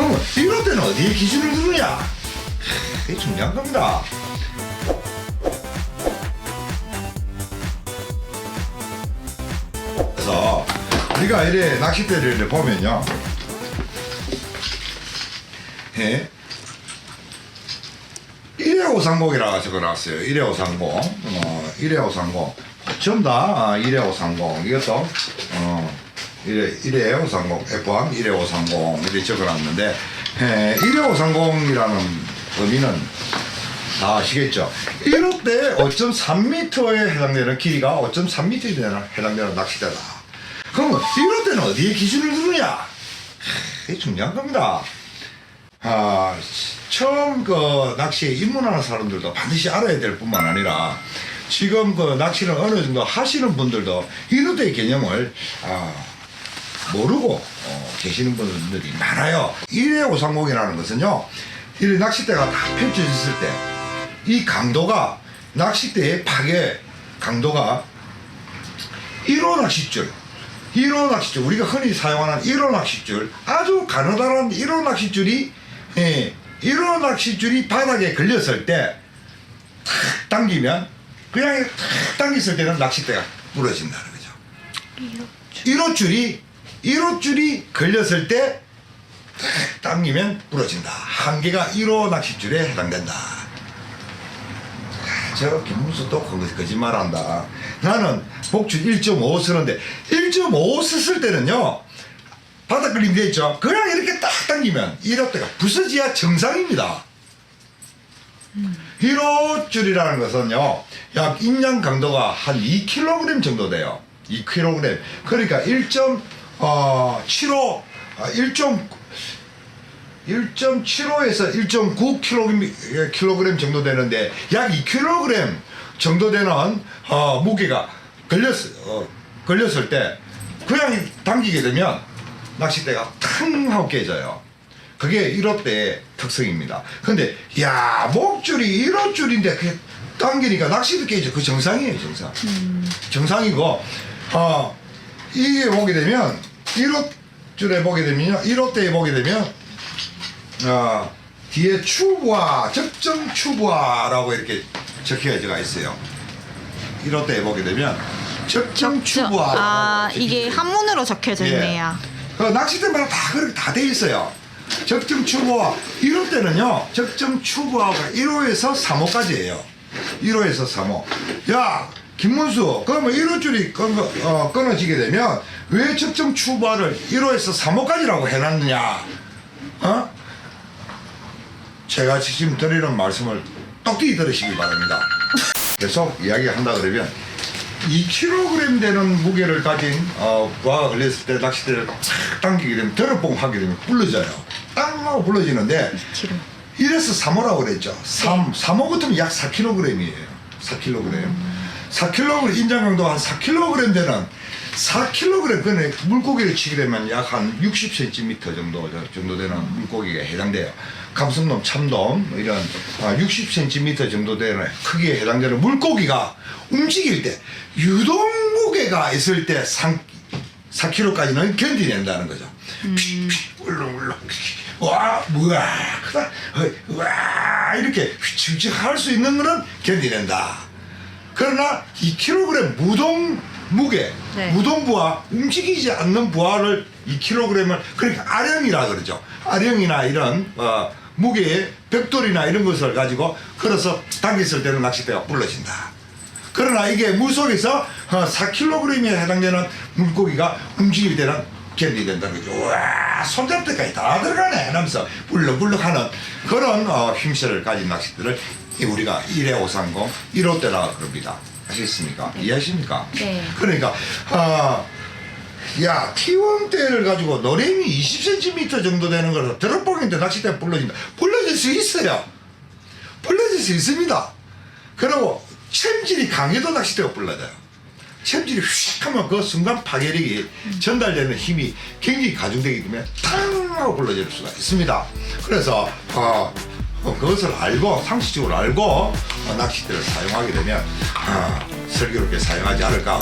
그러면 이럴 때는 어디에 기준을 두느냐? 이게 중요한 겁니다. 그래서 우리가 이래 낚싯대를 보면요. 예. 12530이라고 적어놨어요. 12530. 어, 12530. 전부 다 12530. 이것도, 어, 12530. F1 12530. 이렇게 적어놨는데, 예, 12530이라는 의미는 다 아시겠죠? 이럴 때 5.3m에 해당되는 길이가 5.3m에 해당되는 낚싯대다. 그러면 이럴 때는 어디에 기준을 두느냐? 이게 중요한 겁니다. 아, 처음 그 낚시에 입문하는 사람들도 반드시 알아야 될 뿐만 아니라 지금 그 낚시를 어느 정도 하시는 분들도 이렇대의 개념을 아, 모르고 어, 계시는 분들이 많아요. 1회 530이라는 것은요, 이 낚싯대가 다 펼쳐졌을 때 이 강도가 낚싯대의 파괴 강도가 1호 낚싯줄 1호 낚싯줄 우리가 흔히 사용하는 1호 낚싯줄 아주 가느다란 1호 낚싯줄이 예, 1호 낚싯줄이 바닥에 걸렸을 때 탁 당기면 그냥 탁 당겼을 때는 낚싯대가 부러진다는 거죠 1호 줄이 1호 줄이 걸렸을 때탁 당기면 부러진다 한계가 1호 낚싯줄에 해당된다 저 김문수 또 거- 거짓말한다. 나는 복줄 1.5 쓰는데 1.5 썼을 때는요 바닥 걸림 돼 있죠. 그냥 이렇게 딱 당기면 1호대가 부서지야 정상입니다. 1호줄이라는 것은요 약 인양 강도가 한 2kg 정도 돼요. 2kg. 그러니까 1.75 어, 1.9 1.75에서 1.9kg 정도 되는데 약 2kg 정도 되는 어, 무게가 걸렸 어, 걸렸을 때 그냥 당기게 되면 낚싯대가 탕 하고 깨져요. 그게 1호대의 특성입니다. 근데 야 목줄이 1호줄인데 그 당기니까 낚시도 깨져. 그 정상이에요, 정상. 정상이고 어 이게 보게 되면 1호 줄에 보게 되면요, 1호대에 보게 되면 어, 뒤에 추부하, 적정 추부하라고 이렇게 적혀져 있어요. 이럴 때 보게 되면 적정 추부하. 아 이게 한문으로 적혀져 있네요. 그 낚싯대마다 다 그렇게 다 돼 있어요. 적정 추부하. 이럴 때는요, 적정 추부하가 1호에서 3호까지예요. 1호에서 3호. 야, 김문수, 그러면 1호 줄이 끊, 어, 끊어지게 되면 왜 적정 추부하를 1호에서 3호까지라고 해놨느냐? 어? 제가 지금 드리는 말씀을 똑똑히 들으시기 바랍니다. 계속 이야기한다 그러면 2kg 되는 무게를 가진 어, 부하가 걸렸을 때 낚싯대를 착 당기게 되면 드럽봉 하게 되면 불러져요. 땅 하고 불러지는데 키로. 이래서 3호라고 그랬죠. 3, 3호 같으면 약 4kg이에요. 4kg. 4kg 인장 강도 한 4kg 되는 4kg 근의 물고기를 치게 되면 약 한 60cm 정도 저 정도 되는 물고기가 해당돼요. 감성돔, 참돔 뭐 이런 60cm 정도 되는 크기에 해당되는 물고기가 움직일 때 유동 무게가 있을 때 3, 4kg까지는 견디낸다는 거죠. 울렁울렁 와 뭐야 크다 와 이렇게 휘청휘청 할수 있는 거는 견디낸다. 그러나 2kg 무동 무게 네. 무동 부하 움직이지 않는 부하를 2kg을 그러니까 아령이라 그러죠. 아령이나 이런 어, 무게의 벽돌이나 이런 것을 가지고 걸어서 당겼을 때는 낚싯대가 불러진다. 그러나 이게 물속에서 어, 4kg에 해당되는 물고기가 움직일 때는 견디 된다는 거죠. 와 손잡을 때까지 다 들어가네 하면서 불렁불렁하는 그런 어, 힘세를 가진 낚싯대를 이 우리가 1회 530 1호대라 그럽니다. 아시겠습니까? 이해하십니까? 네. 그러니까 아, 야 T1대를 가지고 노래미 20cm 정도 되는 거라서 드롭봉인데 낚싯대 불러진다. 불러질 수 있어요. 불러질 수 있습니다. 그리고 챔질이 강해도 낚싯대가 불러져요. 챔질이 휙 하면 그 순간 파괴력이 전달되는 힘이 굉장히 가중되기 때문에 탕 하고 불러질 수가 있습니다. 그래서 어, 어, 그것을 알고 상식적으로 알고 어, 낚싯대를 사용하게 되면 어, 슬기롭게 사용하지 않을까